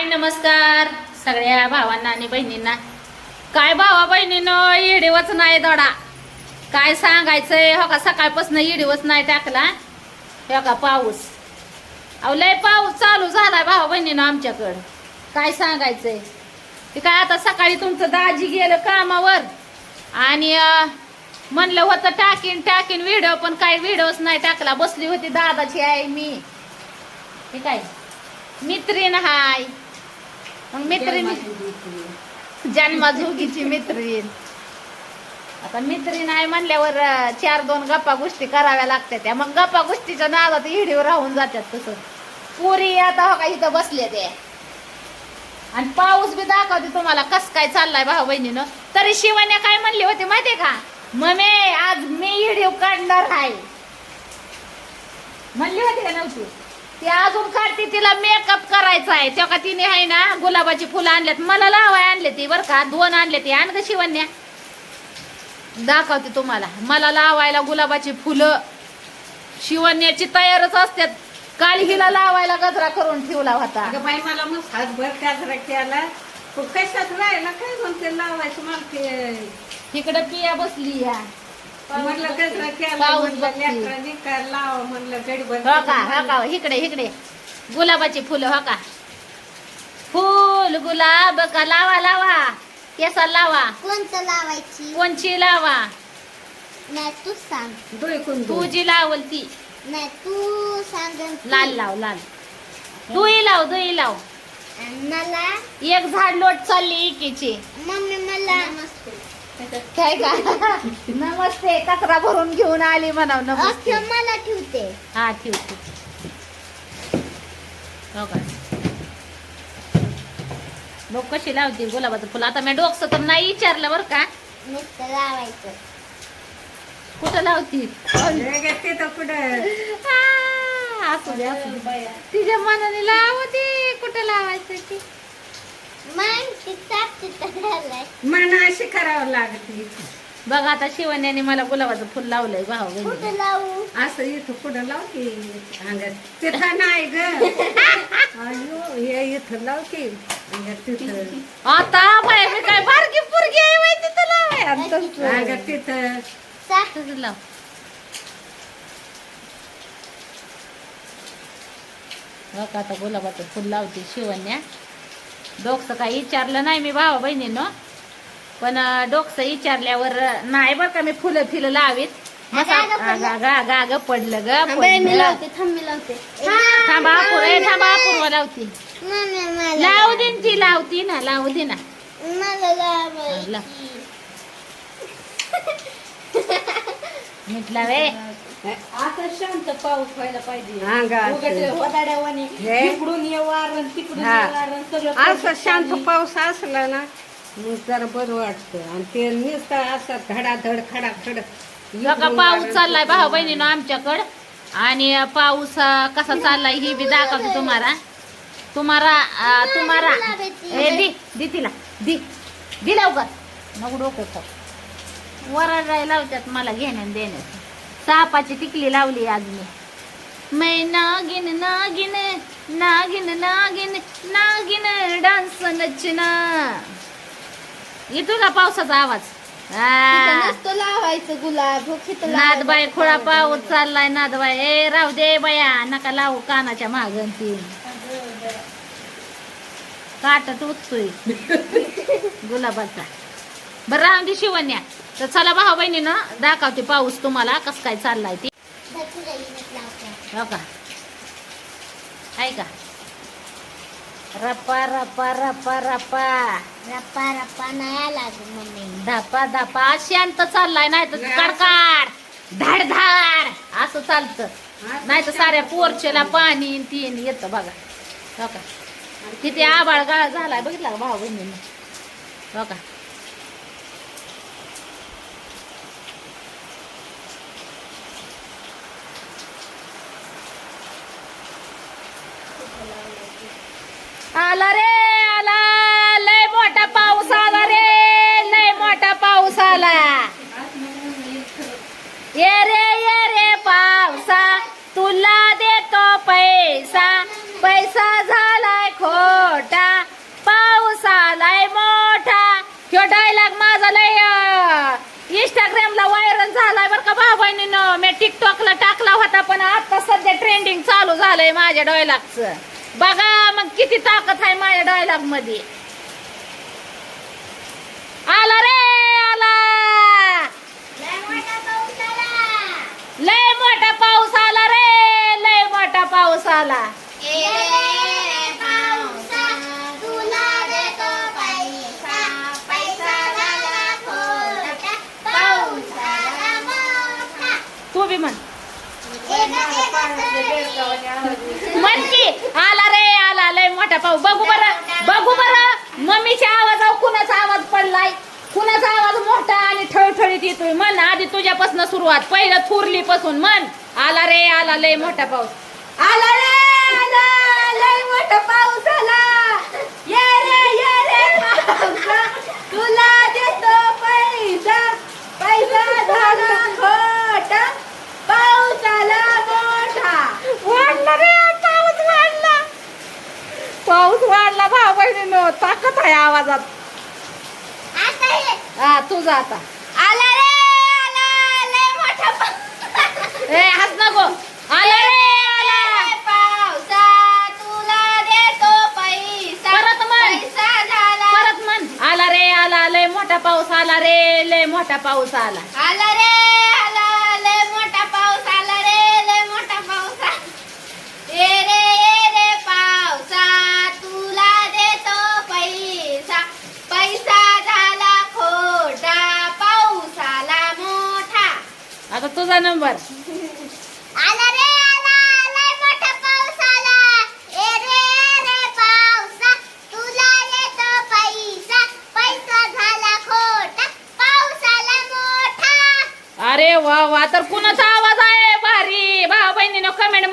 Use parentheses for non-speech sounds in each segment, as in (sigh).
हाय नमस्कार. सगळ्या भावांना आणि बहिणींना. काय भावा बहिणीनं इडीवच नाही दडा. काय सांगायचंय? हो का सकाळपासून इडीवच नाही टाकला. हो का पाऊस. अहो लय पाऊस चालू झाला भावा बहिणीनं आमच्याकडं. काय सांगायचंय? ते काय आता सकाळी तुमचं दाजी गेलं कामावर. आणि म्हणलं होतं टाकीन टाकीन व्हिडिओ पण काय व्हिडिओच नाही टाकला. बसली होती दादाची आहे मी. ठीक काय? मित्रीण हाय. मग मित्रीण जन्माजोगीची मैत्रीण. आता मित्री आहे म्हणल्यावर चार दोन गप्पा गोष्टी कराव्या लागतात त्या. मग गप्पा गोष्टीच्या नादात हिडीवर राहून जातात तसं. पुरी आता हो का इथं बसले ते आणि पाऊस बी दाखवते तुम्हाला कस काय चाललाय भाऊ बहिणीनं. तरी शिवाने काय म्हणली होती माहितीये का? ममे आज मी हिडीव काढणार आहे. म्हणली होती का नव्हती? ती अजून काढते तिला मेकअप करायचा आहे. तेव्हा तिने आहे ना गुलाबाची फुलं आणल्यात मला लावाय आणले ती बरं का. दोन आणले ती. आण ग शिवण्या. दाखवते तुम्हाला. मला लावायला गुलाबाची फुलं. शिवण्याची तयारच असतात काल हिला लावायला गजरा करून ठेवला होता. अगं बाई मला मग हातभर गजरा केला. कशात राहिला? काय म्हणते लावायचं मला ते? इकडे पिया बसली या. म्हणलं गजरा केला पाऊस म्हणलं बघते. लेकरांनी काय लावा म्हणलं गडी हो का? हो का? इकडे इकडे. गुलाबाची फुलं हो का? फुल गुलाब का लावा लावा. केसा लावा. कोणतं लावायची? कोणची लावा? नाही तू सांग. डोळकून तू जी लावल ती. नाही तू सांग आणि तू. लाल लाव लाल. दुई लाव दुई लाव. आणि मला एक झाड लोट चालली इकीची. मम्मी मला काय का? नमस्ते कचरा भरून घेऊन आली म्हणाव नमस्ते. मला ठेवते. हा ठेव ठेव हो का? लोक कशी लावते गुलाबाचं फुल? आता मी डोकस तर नाही विचारलं बरं का? नुसतं लावायचं. कुठं लावती? तिच्या मनाने लावते कुठं लावायचं ती मग ती टाकते घालाय मन अशी करावं लागते बघ आता शिवण्याने मला गुलाबाचं फुल लावलंय भाऊ बहिणी कुठं लावू? असं इथं पुढं लावते अंगात. तिथं नाही ग. अयो हे इथं अंगात तिथं. आता बाय मी काय बारकी पुरगी आहे माहिती तुला. अंगात तिथं. तसं लाव. का आता गुलाबाचं फुल लावते शिवण्या. डोकचं काही विचारलं नाही मी भावा बहिणीनं. पण अं, डोकचं विचारल्यावर नाही बरं का मी फुलं फिलं लावीत. गा, पडलं. गा थांब. लावते थांब मी लावते. थांबा अपूर ए थांबा अपूर्वा लावती. मम्मी मला लावू दे न ती लावती ना लावू दे ना. म्हटलं वे आता शांत पाऊस व्हायला पाहिजे. वदाड्यावानी. हे? इकडून ये वारण तिकडून हा. ये वारण सगळं असं शांत पाऊस असला ना मग जरा बरं वाटतं. आणि ते नुसतं असं धडाधड खडाखड. बघा पाऊस चाललाय भाऊ बहिणीनं आमच्याकडं. आणि पाऊस अं, कसा चाललाय ही बी दाखवते तुम्हाला. तुम्हाला अं, तुम्हाला ए दी दी तिला. दी दी लवकर. मग डोकं खाऊ. लावतात मला घेण्यान देण्यात सापाची टिकली लावली आज मी मै नागिन नागिन नागिन नागिन नागिन डान्स नचना. येतो का पावसाचा आवाज? तिथं आ. नसतं लावायचं गुलाब हो, तिथं नादबाई लावायचं. खोळा पाऊस चाललाय नादबाई. ए राहू दे बया नका लावू कानाच्या मागन ती. काट टोचतोय (laughs) गुलाबाचा. बरं राहून दे शिवण्या. तर चला भाऊ बहिणीनं दाखवते पाऊस तुम्हाला कस काय चाललाय ते. हो का? आहे का? रप्पा रप्पा रप्पा रप्पा रप्पा रप्पा नाही आला गं मम्मी. धापा धापा. शांत चाललाय नाही तर कडकाड धाड धाड. असं चालतं. नाही तर साऱ्या पोरचेला पाणी न तीन येतं बघा. हो का? किती आबाळ गाळ झालाय बघितला का भाऊ बहिणीने? हो का? आला रे आला. लय मोठा पाऊस आला रे लय मोठा पाऊस आला. ये रे ये रे पावसा तुला देतो पैसा. पैसा झालाय खोटा पाऊस आलाय मोठा. ह्यो डायलॉग माझा लय. इंस्टाग्रामला व्हायरल झालाय बरं का बाबाईनं मी टिकटॉकला टाकला होता पण आता सध्या ट्रेंडिंग चालू झालंय माझ्या डायलॉगचं बघा मग किती ताकद आहे डायलॉगमध्ये. आला रे आला. लय मोठा पाऊस आला. रे लय मोठा पाऊस आला. तू बी म्हण. म्हण की आला रे आला लय मोठा पाऊस. बघू बरं बघू बरं मम्मीच्या आवाजावर कुणाचा आवाज पडलाय कुणाचा आवाज मोठा आणि येतोय म्हण आधी तुझ्यापासून सुरुवात पहिलं थुरली पासून म्हण. आला रे आला लय मोठा पाऊस. आला रे आला लय मोठा पाऊस आला. ये रे ये रे पावसा तुला देतो पैसा पैसा झाला खोटा. पाऊस आला मोठा. वाढला रे पाऊस वाढला. पाऊस वाढला भाऊ बहिणीनं. ताकद आहे आवाजात. हा तुझा आता आला रे आला लय मोठा पाऊस ए हस नको. आला. रे आला. पावसा तुला देतो पैसा. परत म्हण. पैसा झाला. परत म्हण. आला रे आला. लय मोठा पाऊस आला रे लय मोठा पाऊस आला. आला रे.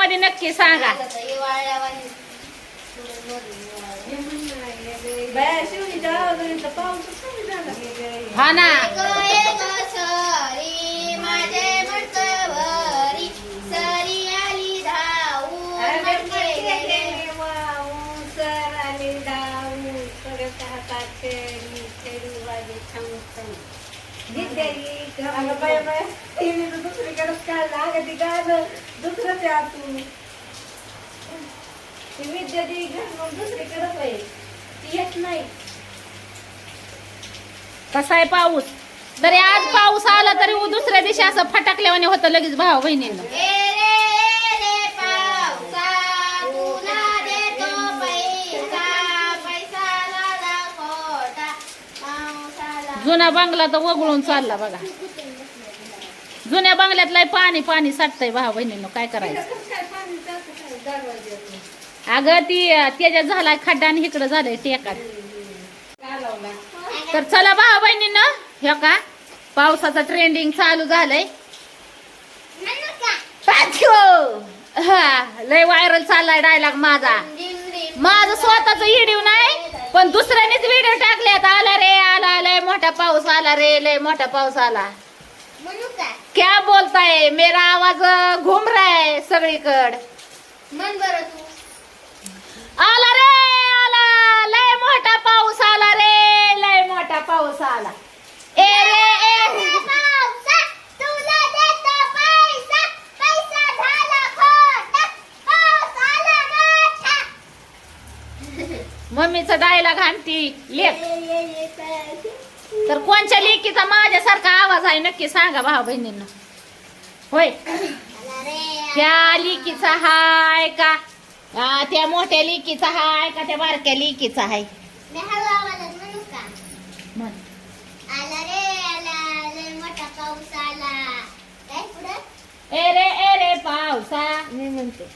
कमेंटमध्ये सांगा दुसरंच आहे ती विद्या ती आहे ती येत नाही कसा आहे पाऊस? तरी आज पाऊस आला तरी दुसऱ्या दिवशी असं फटाकल्यावाने होतं लगेच भाव बहिणीनं. पावसाला जुना बंगला तर वगळून चालला बघा. जुन्या बंगल्यातलं पाणी पाणी साठतंय भाऊ बहिणीनं काय करायचं? अगं ती त्याच्यात झालाय खड्डा आणि इकडं झालंय टेकात. तर चला भाऊ बहिणीनं हे का? पावसाचं ट्रेंडिंग चालू झालंय! हा लय व्हायरल चाललाय डायलॉग माझा. माझं स्वतःच व्हिडिओ नाही पण दुसऱ्यानेच व्हिडिओ टाकल्यात. आला रे आला लय मोठा पाऊस आला रे लय मोठा पाऊस आला. क्या? बोलताय? मेरा आवाज घुम रहा है सगळीकड. आला रे आला. लय मोठा पाऊस आला रे लय मोठा पाऊस आला. ए रे ए रे. पावसा तुला देतो पैसा पैसा झाला खोटा पाऊस आला मोठा मम्मीचा डायलॉग आणती लेख. तर कोणच्या लेकीचा माझ्यासारखा आवाज आहे नक्की सांगा भाऊ बहिणींना. होय. त्या लिकीचा हाय का? त्या मोठ्या लिकीचा हाय का? त्या बारक्या लिकीचा हाय? रे ए ए पावसा. मी म्हणते.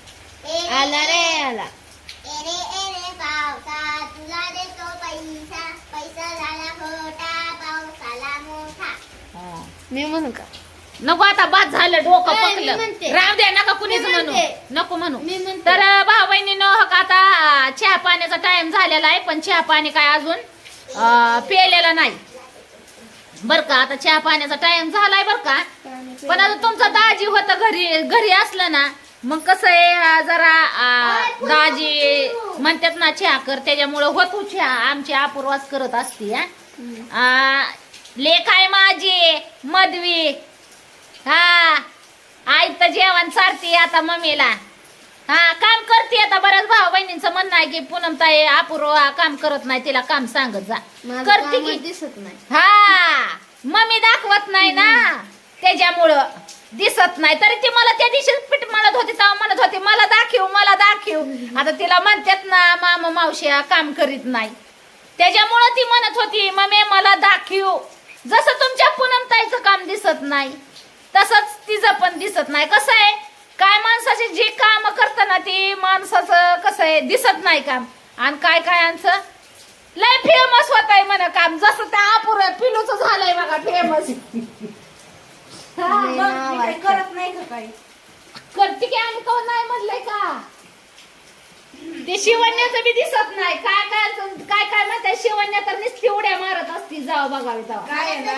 आला रे आला ए रे ए रे पावसा तुला देतो पैसा पैसा झाला खोटा पाऊस आला मोठा हा. मी म्हणू का नको आता बाद झालं डोकं नाही, मी पकलं म्हणते. राहू द्या नका कुणीच मी म्हणू म्हणते. नको म्हणू मी म्हणते. तर भाऊ बहिणीनं हो का आता चहा पाण्याचा टाइम झालेला आहे पण चहा पाणी काय अजून अं, प्यायलेला नाही बर का आता चहा पाण्याचा टाइम झालाय बर का पण आता तुमचा दाजी होता घरी घरी असलं ना मग कसं आहे जरा दाजी म्हणतात ना चहा कर त्याच्यामुळं होतो चहा. आमची अपूर्वाच करत असती लेख आहे माझी मधवी. हा. आई तर जेवण चारते आता मम्मीला. हा काम करते आता बऱ्याच भाऊ बहिणींचं म्हणणं आहे की पूनम ताई अपूर्वा काम करत नाही तिला काम सांगत जा. करते की? दिसत नाही. हा. मम्मी दाखवत नाही ना. त्याच्यामुळं. दिसत नाही. तरी ती मला त्या दिवशी पीठ म्हणत होती तेव्हा म्हणत होती मला दाखव मला दाखव. आता तिला म्हणतात ना मामा मावशी काम करीत नाही. त्याच्यामुळं ती म्हणत होती ममे मला दाखव. जसं तुमच्या पूनम ताईचं काम दिसत नाही तसंच तिचं पण दिसत नाही. कसं आहे? काय माणसाची जी काम करताना ती माणसाचं कसं आहे? दिसत नाही काम. आणि काय काय आमचं? लय फेमस होत आहे म्हणा काम. जसं त्या अपुर पिलूचं झालंय बघा फेमस लय नाव आहे. करत नाही का काही? करते की आम्ही कोण नाही म्हणलंय का? ते शिवण्याचं बी दिसत नाही. काय काय काय काय म्हणताय शिवण्या तर नुसती उड्या मारत असती जाऊ बघावी तेव्हा. काय आहे ना?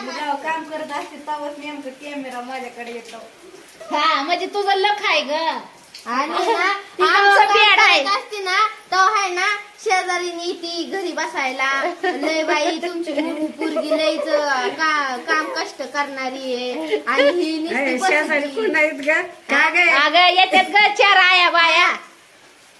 मी जेव्हा काम करत असते तेव्हाच नेमकं कॅमेरा माझ्याकडे येतो. हा म्हणजे तुझं लख आहे ग. आणि (laughs) ना ती आमचं बेड काम आहे. असते ना तेव्हा आहे ना शेजारीनी ती घरी बसायला. लय बाई तुमची मुलगी पोरगी लयच का काम कष्ट करणारी आहे. आणि ही नुसती शेजारी बसली. कोण नाहीत ग? काय गे? अगं येतात ग चार आया बाया.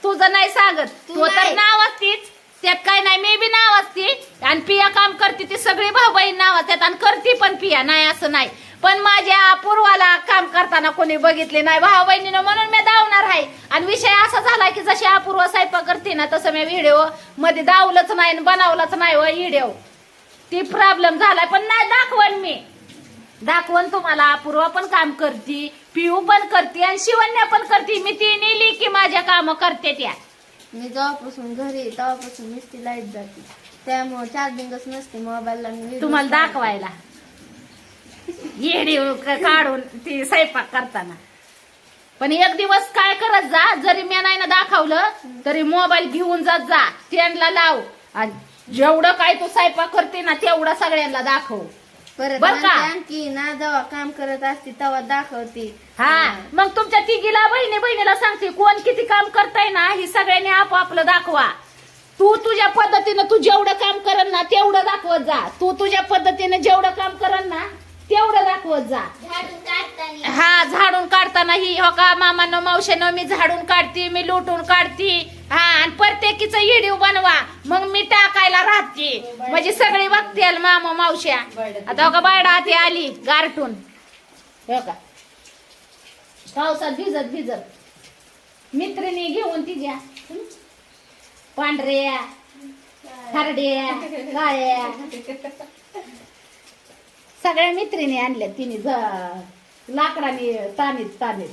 तुझं नाही सांगत. तू तू तर नाही. नाव असतीच. त्यात काय नाही मी बी नाव असती. आणि पिया काम करते ती सगळी भाऊ बहीण नाव असतात आणि करते पण पिया नाही असं नाही. पण माझ्या पूर्वाला काम करताना कोणी बघितले नाही. भाऊ बहिणीनं म्हणून मी धावणार आहे. आणि विषय असा झाला की जशी अपूर्व स्वयंपाक करते ना तसं मी व्हिडिओमध्ये दावलंच नाही आणि बनवलंच नाही व व्हिडिओ ती प्रॉब्लेम झालाय पण नाही दाखवण मी. दाखवण तुम्हाला अपूर्वा पण काम करते पिऊ पण करते आणि शिवण्या पण करते. मी ती नेली की माझ्या काम करते त्या. मी जेव्हापासून घरी तेव्हापासून नुसती लाइट जाते. त्यामुळे चार्जिंगच नसते मोबाईलला तुम्हाला दाखवायला. येडी काढून ती स्वयंपाक करताना. पण एक दिवस काय करत जा जरी मी नाही ना दाखवलं तरी मोबाईल घेऊन जात जा स्टँडला लाव. आणि जेवढं काय तू स्वयंपाक करते ना तेवढं सगळ्यांना दाखव. परत बरं का? आणखी ना जेव्हा काम करत असते तेव्हा दाखवते. हा मग तुमच्या तिघीला बहिणी बहिणीला सांगते कोण किती काम करताय ना ही सगळ्यांनी आपापलं दाखवा. तू तुझ्या पद्धतीनं तू जेवढं काम करल ना तेवढं दाखवत जा. तू तुझ्या पद्धतीने जेवढं काम करल ना तेवढं दाखवत जा. झाडून काढताना. हा झाडून काढताना ही हो का मामानं मावशीनं मी झाडून काढते मी लुटून काढते. हा आणि प्रत्येकीचं इडीव बनवा मग मी टाकायला राहते. म्हणजे सगळी बघतील मामा मावश्या. आता हो का बायडा ती आली गारटून. हो का? पावसात भिजत भिजत. मित्रिणी घेऊन तिच्या. पांढऱ्या हरड्या काळ्या. सगळ्या मित्रिणी आणल्या तिने ज- लाकडाने तानीत तानीत.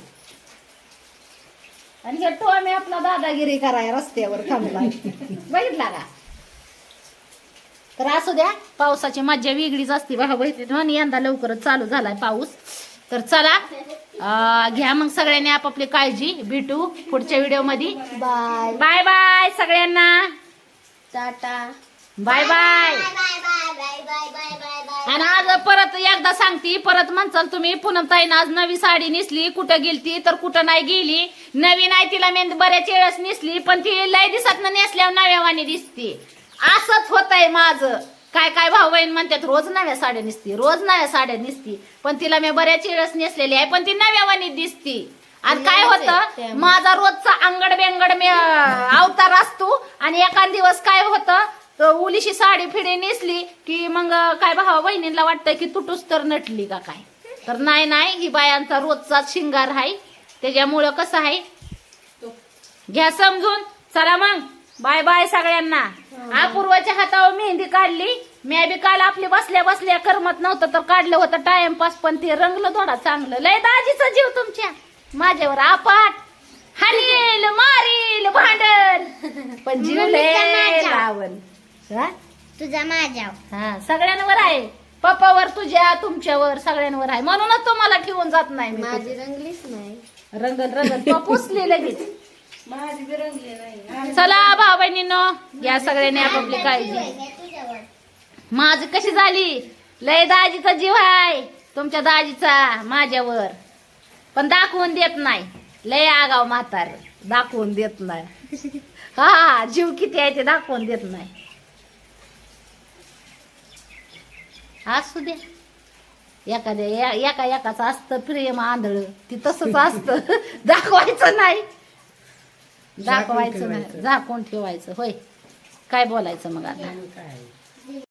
आणि हे टोमी आपला दादागिरी कराय रस्त्यावर थांबला बघितला का? तर असू द्या पावसाची मज्जा वेगळीच असते बघा बघितली आणि यंदा लवकरच चालू झालाय पाऊस. तर चला घ्या मग सगळ्यांनी आपापली काळजी. भेटू पुढच्या व्हिडिओमध्ये. बाय बाय बाय सगळ्यांना. टाटा. Bye bye. आणि आज परत एकदा सांगते परत म्हणचाल तुम्ही पूनम ताईनं आज नवी साडी नेसली कुठं गेलती तर कुठं नाही गेली. नवीन आहे तिला मी बऱ्याच वेळेस नेसली पण ती लय दिसात नेसल्यावर नव्यावानी दिसते. असंच होत आहे माझं. काय काय भाऊ बहीण म्हणतात रोज नव्या साड्या निसती रोज नव्या साड्या निसती. पण तिला मी बऱ्याच वेळेस नेसलेली आहे पण ती नव्यावानी दिसती. आणि काय होतं माझा रोजचा अंगड बेंगड मी अवतार असतो. आणि एखाद दिवस काय होतं तर उलीशी साडी फिडी नेसली की मग काय भावा बहिणीला वाटतं की तुटूस तर नटली का काय? तर नाही नाही ही बायांचा रोजचा शिंगार आहे. त्याच्यामुळं कसं आहे? घ्या समजून. चला मग. बाय बाय सगळ्यांना. अपूर्वाच्या हातावर मेहंदी काढली. मी बी काल आपली बसल्या बसल्या करमत नव्हतं तर काढलं होतं टाइमपास पण ते रंगलं थोडा चांगलं. लय दाजीचा जीव तुमच्या. माझ्यावर आपाट. हानील मारील भांडल पण जीव लय. लावल. हा? तुझा माझ्या हा सगळ्यांवर आहे. पप्पावर तुझ्या तुमच्यावर सगळ्यांवर आहे. म्हणूनच तुम्हाला ठेवून जात नाही मी माझी रंगलीच नाही. रंगल रंगल. तो पुसली लगेच. माझी बिरंगली नाही. चला भाऊ बहिणीनो या सगळ्यांनी आपापली काळजी माझी कशी झाली? लय दाजीचा जीव आहे. तुमच्या दाजीचा माझ्यावर. पण दाखवून देत नाही. लय आगाव म्हातार. दाखवून देत नाही. हा जीव किती आहे ते दाखवून देत नाही. असू द्या एखाद्या एका एकाचं असतं प्रेम आंधळ. ती तसंच (laughs) असतं. (laughs) दाखवायचं नाही. दाखवायचं नाही. झाकून ठेवायचं. होय. काय बोलायचं मग आता?